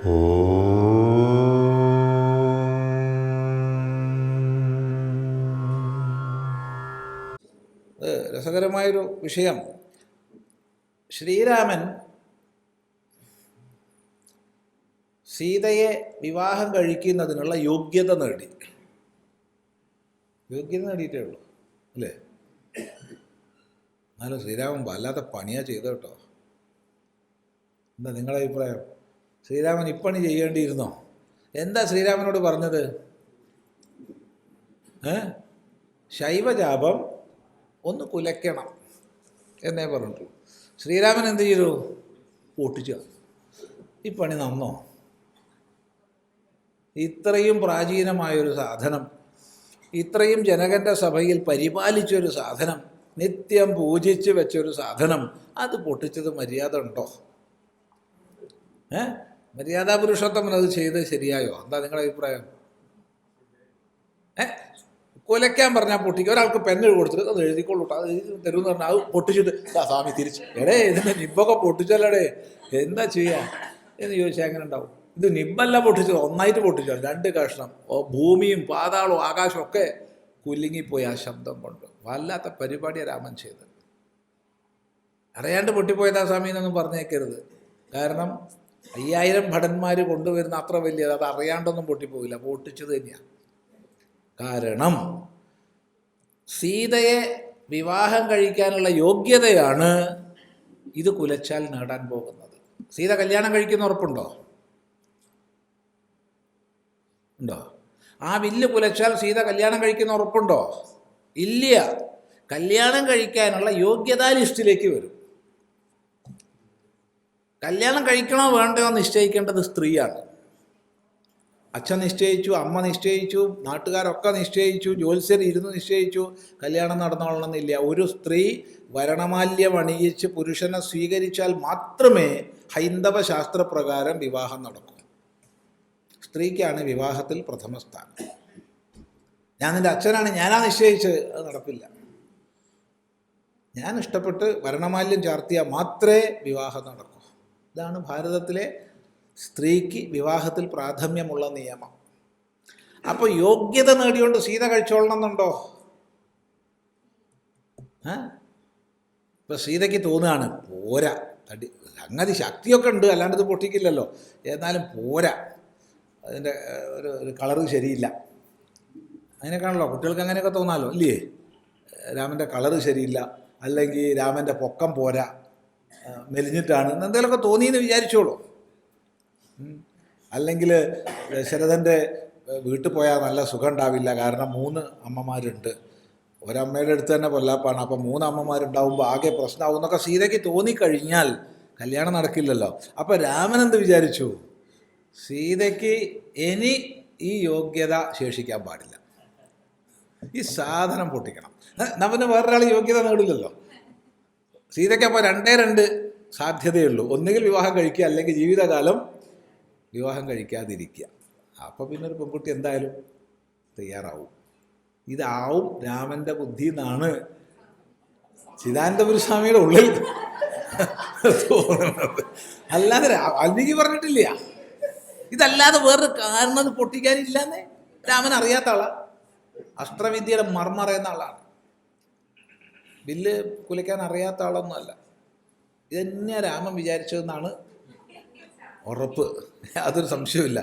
അത് രസകരമായൊരു വിഷയം. ശ്രീരാമൻ സീതയെ വിവാഹം കഴിക്കുന്നതിനുള്ള യോഗ്യത നേടി. യോഗ്യത നേടിയിട്ടേ ഉള്ളൂ അല്ലേ? എന്നാലും ശ്രീരാമൻ വല്ലാത്ത പണിയാ ചെയ്ത കേട്ടോ. എന്താ നിങ്ങളുടെ അഭിപ്രായം? ശ്രീരാമൻ ഇപ്പണി ചെയ്യേണ്ടിയിരുന്നോ? എന്താ ശ്രീരാമനോട് പറഞ്ഞത്? ശൈവജാപം ഒന്ന് കുലയ്ക്കണം എന്നേ പറഞ്ഞിട്ടുള്ളൂ. ശ്രീരാമൻ എന്ത് ചെയ്തു? പൊട്ടിച്ചു ഈ പണി നന്നോ? ഇത്രയും പ്രാചീനമായൊരു സാധനം ഇത്രയും ജനകന്റെ സഭയിൽ പരിപാലിച്ചൊരു സാധനം നിത്യം പൂജിച്ച് വെച്ചൊരു സാധനം അത് പൊട്ടിച്ചത് മര്യാദ ഉണ്ടോ? ഏ? മര്യാദാ പുരുഷോത്തമൻ അത് ചെയ്ത് ശരിയായോ? എന്താ നിങ്ങളുടെ അഭിപ്രായം? ഏ? കൊലയ്ക്കാൻ പറഞ്ഞാൽ പൊട്ടിക്കുക ഒരാൾക്ക് പെണ്ണ് കൊടുത്തിട്ട് അത് എഴുതിക്കൊള്ളൂ. അത് തരുമെന്ന് പറഞ്ഞാൽ അത് പൊട്ടിച്ചിട്ട് സ്വാമി തിരിച്ച്. എടേ ഇതിന് നിബൊക്കെ പൊട്ടിച്ചല്ലടേ. എന്താ ചെയ്യാ? എന്ന് ചോദിച്ചാൽ എങ്ങനെ ഉണ്ടാവും? ഇത് നിബല്ല പൊട്ടിച്ചത് ഒന്നായിട്ട് പൊട്ടിച്ചോ? രണ്ട് കഷ്ണം. ഭൂമിയും പാതാളവും ആകാശവും ഒക്കെ കുലുങ്ങിപ്പോയി ആ ശബ്ദം കൊണ്ട്. വല്ലാത്ത പരിപാടിയാണ് രാമൻ ചെയ്തത്. അറിയാണ്ട് പൊട്ടിപ്പോയതാ സ്വാമി എന്നൊന്നും പറഞ്ഞേക്കരുത്. കാരണം അയ്യായിരം ഭടന്മാർ കൊണ്ടുവരുന്ന അത്ര വലിയത് അത് അറിയാണ്ടൊന്നും പൊട്ടിപ്പോയില്ല പൊട്ടിച്ചത് തന്നെയാണ് കാരണം സീതയെ വിവാഹം കഴിക്കാനുള്ള യോഗ്യതയാണ് ഇത് കുലച്ചാൽ നേടാൻ പോകുന്നത്. സീത കല്യാണം കഴിക്കുന്ന ഉറപ്പുണ്ടോ? ഉണ്ടോ? ആ വില്ല് കുലച്ചാൽ സീത കല്യാണം കഴിക്കുന്ന ഉറപ്പുണ്ടോ? ഇല്ല. കല്യാണം കഴിക്കാനുള്ള യോഗ്യതാ ലിസ്റ്റിലേക്ക് വരും. കല്യാണം കഴിക്കണോ വേണ്ടയോ നിശ്ചയിക്കേണ്ടത് സ്ത്രീയാണ്. അച്ഛൻ നിശ്ചയിച്ചു അമ്മ നിശ്ചയിച്ചു നാട്ടുകാരൊക്കെ നിശ്ചയിച്ചു ജ്യോത്സ്യർ ഇരുന്ന് നിശ്ചയിച്ചു കല്യാണം നടന്നോളണമെന്നില്ല. ഒരു സ്ത്രീ വരണമാല്യം അണിയിച്ച് പുരുഷനെ സ്വീകരിച്ചാൽ മാത്രമേ ഹൈന്ദവ ശാസ്ത്രപ്രകാരം വിവാഹം നടക്കൂ. സ്ത്രീക്കാണ് വിവാഹത്തിൽ പ്രഥമ സ്ഥാനം. ഞാൻ നിന്റെ അച്ഛനാണ് ഞാനാ നിശ്ചയിച്ച് അത് നടപ്പില്ല ഞാൻ ഇഷ്ടപ്പെട്ട് വരണമാല്യം ചാർത്തിയാൽ മാത്രമേ വിവാഹം നടക്കൂ. ഇതാണ് ഭാരതത്തിലെ സ്ത്രീക്ക് വിവാഹത്തിൽ പ്രാഥമ്യമുള്ള നിയമം. അപ്പോൾ യോഗ്യത നേടിയോണ്ട് സീത കഴിച്ചോളണം എന്നുണ്ടോ? ഇപ്പൊ സീതയ്ക്ക് തോന്നുകയാണ് പോരാ. തടി സംഗതി ശക്തിയൊക്കെ ഉണ്ട് അല്ലാണ്ട് ഇത് പൊട്ടിക്കില്ലല്ലോ. എന്നാലും പോരാ. അതിന്റെ ഒരു ഒരു കളറ് ശരിയില്ല. അങ്ങനെയൊക്കെയാണല്ലോ കുട്ടികൾക്ക് അങ്ങനെയൊക്കെ തോന്നാമല്ലോ ഇല്ലേ? രാമന്റെ കളറ് ശരിയില്ല അല്ലെങ്കിൽ രാമന്റെ പൊക്കം പോരാ. മെലിഞ്ഞിട്ടാണ്. എന്തെങ്കിലുമൊക്കെ തോന്നിയെന്ന് വിചാരിച്ചോളൂ. അല്ലെങ്കിൽ ദശരഥന്റെ വീട്ടിൽ പോയാൽ നല്ല സുഖം ഉണ്ടാവില്ല കാരണം മൂന്ന് അമ്മമാരുണ്ട്. ഒരമ്മയുടെ അടുത്ത് തന്നെ പൊല്ലാപ്പാണ്. അപ്പം മൂന്ന് അമ്മമാരുണ്ടാവുമ്പോൾ ആകെ പ്രശ്നമാവും എന്നൊക്കെ സീതയ്ക്ക് തോന്നിക്കഴിഞ്ഞാൽ കല്യാണം നടക്കില്ലല്ലോ. അപ്പം രാമൻ എന്ത് വിചാരിച്ചു? സീതയ്ക്ക് ഇനി ഈ യോഗ്യത ശേഷിക്കാൻ പാടില്ല. ഈ സാധനം പൊട്ടിക്കണം. നമ്മൾ വേറൊരാൾ യോഗ്യത നേടില്ലല്ലോ. സീതയ്ക്ക് അപ്പോൾ രണ്ടേ രണ്ട് സാധ്യതയുള്ളൂ ഒന്നുകിൽ വിവാഹം കഴിക്കുക അല്ലെങ്കിൽ ജീവിതകാലം വിവാഹം കഴിക്കാതിരിക്കുക. അപ്പോൾ പിന്നെ ഒരു പെൺകുട്ടി എന്തായാലും തയ്യാറാവും. ഇതാവും രാമന്റെ ബുദ്ധി എന്നാണ് ചിദാനന്ദപുര സ്വാമിയുടെ ഉള്ളിൽ തോന്നുന്നത്. അല്ലാതെ വാൽമീകി പറഞ്ഞിട്ടില്ല. ഇതല്ലാതെ വേറൊരു കാരണം പൊട്ടിക്കാനില്ലാന്നേ. രാമൻ അറിയാത്ത ആളാ. അസ്ത്രവിദ്യയുടെ മർമ്മ അറിയുന്ന ആളാണ്. ബില്ല് കുലയ്ക്കാൻ അറിയാത്ത ആളൊന്നും അല്ല. തന്നെയാണ് രാമൻ വിചാരിച്ചതെന്നാണ് ഉറപ്പ്. അതൊരു സംശയമില്ല